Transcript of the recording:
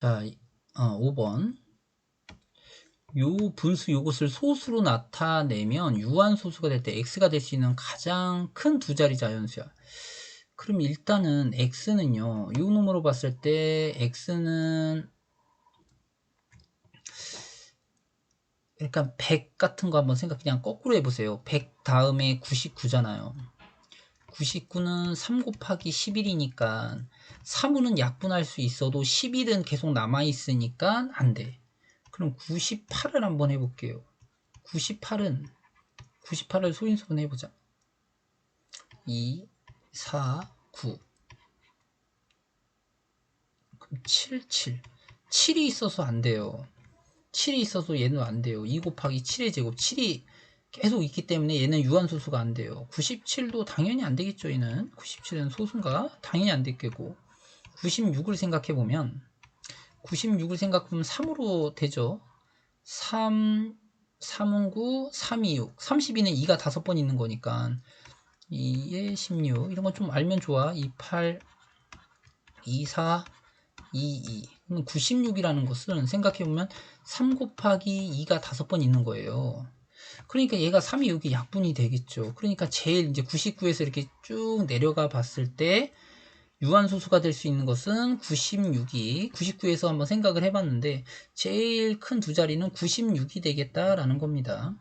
자, 어, 5번. 요 분수 요것을 소수로 나타내면 유한소수가 될 때 x가 될 수 있는 가장 큰 두 자리 자연수야. 그럼 일단은 x는요. 요 놈으로 봤을 때 x는 그러니까 100 같은 거 한번 생각 그냥 거꾸로 해보세요. 100 다음에 99잖아요. 99는 3 곱하기 11이니까 3으로는 약분할 수 있어도 11은 계속 남아있으니까 안 돼. 그럼 98을 한번 해볼게요. 98은 98을 소인수분 해보자. 2, 4, 9 그럼 7, 7 7이 있어서 안 돼요. 7이 있어서 얘는 안 돼요. 2 곱하기 7의 제곱 7이 계속 있기 때문에 얘는 유한소수가 안 돼요. 97도 당연히 안 되겠죠. 얘는 97은 소수인가? 당연히 안 되겠고 96을 생각해 보면 96을 생각하면 3으로 되죠. 3, 3은 9, 3, 2, 6. 32는 2가 5번 있는 거니까 2에 16 이런 건 좀 알면 좋아. 2, 8, 2, 4, 2, 2 96이라는 것은 생각해보면 3 곱하기 2가 5번 있는 거예요. 그러니까 얘가 3이 여기 약분이 되겠죠. 그러니까 제일 이제 99에서 이렇게 쭉 내려가 봤을 때 유한소수가 될 수 있는 것은 96이 99에서 한번 생각을 해봤는데 제일 큰 두 자리는 96이 되겠다라는 겁니다.